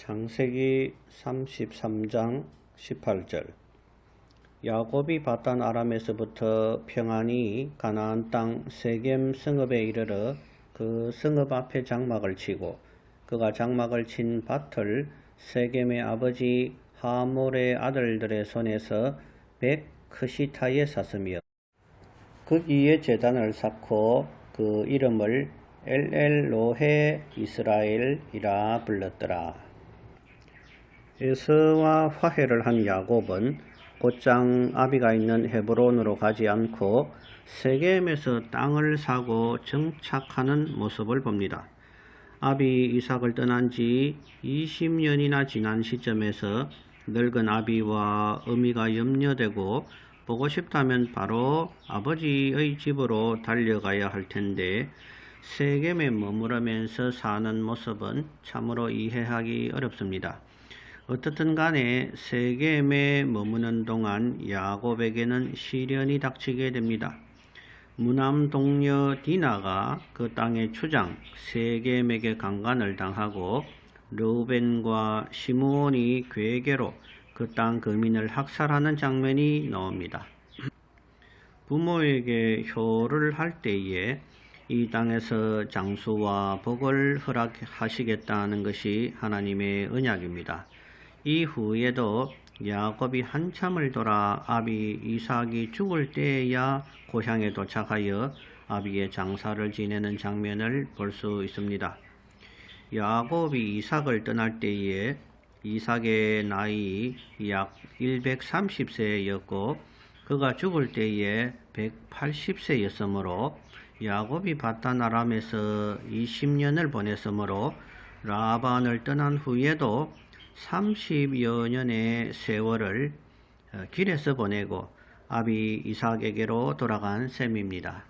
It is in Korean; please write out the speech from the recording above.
창세기 33장 18절 야곱이 바단 아람에서부터 평안히 가나안 땅 세겜 성읍에 이르러 그 성읍 앞에 장막을 치고 그가 장막을 친 밭을 세겜의 아버지 하몰의 아들들의 손에서 백 크시타에 샀으며 거기에 제단을 쌓고 그 이름을 엘엘로헤 이스라엘이라 불렀더라. 에서와 화해를 한 야곱은 곧장 아비가 있는 헤브론으로 가지 않고 세겜에서 땅을 사고 정착하는 모습을 봅니다. 아비 이삭을 떠난 지 20년이나 지난 시점에서 늙은 아비와 어미가 염려되고 보고 싶다면 바로 아버지의 집으로 달려가야 할 텐데 세겜에 머무르면서 사는 모습은 참으로 이해하기 어렵습니다. 어떻든 간에 세겜에 머무는 동안 야곱에게는 시련이 닥치게 됩니다. 무남 동녀 디나가 그 땅의 추장 세겜에게 강간을 당하고 르우벤과 시므온이 괴계로 그 땅 거민을 학살하는 장면이 나옵니다. 부모에게 효를 할 때에 이 땅에서 장수와 복을 허락하시겠다는 것이 하나님의 언약입니다. 이후에도 야곱이 한참을 돌아 아비 이삭이 죽을 때에야 고향에 도착하여 아비의 장사를 지내는 장면을 볼 수 있습니다. 야곱이 이삭을 떠날 때에 이삭의 나이 약 130세였고 그가 죽을 때에 180세였으므로 야곱이 바단 아람에서 20년을 보냈으므로 라반을 떠난 후에도 30여 년의 세월을 길에서 보내고 아비 이삭에게로 돌아간 셈입니다.